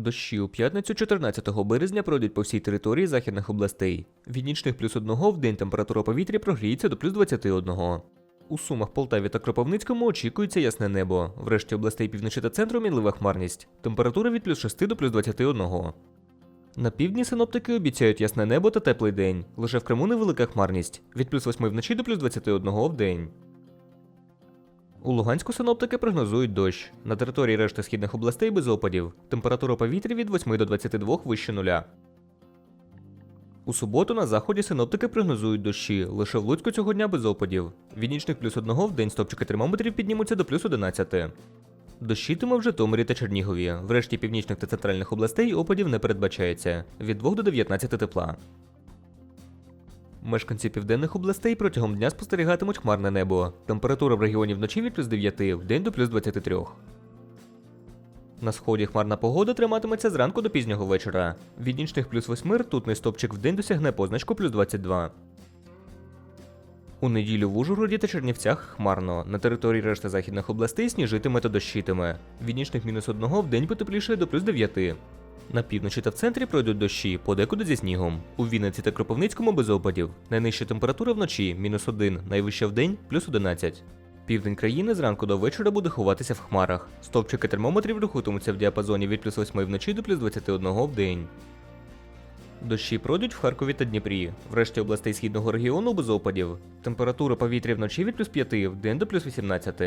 Дощі у п'ятницю 14 березня пройдуть по всій території західних областей. Від нічних плюс 1 в день температура повітря прогріється до плюс 21. У Сумах, Полтаві та Кропивницькому очікується ясне небо. В решті областей півночі та центру мінлива хмарність. Температура від плюс 6 до плюс 21. На півдні синоптики обіцяють ясне небо та теплий день. Лише в Криму невелика хмарність від плюс 8 вночі до плюс 21 в день. У Луганську синоптики прогнозують дощ. На території решти східних областей без опадів. Температура повітря від 8 до 22 вище нуля. У суботу на заході синоптики прогнозують дощі. Лише в Луцьку цього дня без опадів. Від нічних плюс 1 в день стопчики термометрів піднімуться до плюс 11. Дощитиме в Житомирі та Чернігові. В решті північних та центральних областей опадів не передбачається від 2 до 19 тепла. Мешканці південних областей протягом дня спостерігатимуть хмарне небо. Температура в регіоні вночі від плюс 9, в день до плюс 23. На сході хмарна погода триматиметься зранку до пізнього вечора. Від нічних плюс 8 ртутний стопчик в день досягне позначку плюс 22. У неділю в Ужгороді та Чернівцях хмарно. На території решти західних областей сніжитиме та дощитиме. Від нічних мінус 1 в день потеплішає до плюс 9. На півночі та в центрі пройдуть дощі, подекуди зі снігом. У Вінниці та Кропивницькому без опадів. Найнижча температура вночі мінус 1, найвища в день плюс 11. Південь країни зранку до вечора буде ховатися в хмарах. Стовпчики термометрів рухатимуться в діапазоні від плюс 8 вночі до плюс 21 в день. Дощі пройдуть в Харкові та Дніпрі. В решті областей східного регіону без опадів. Температура повітря вночі від плюс 5, в день до плюс 18.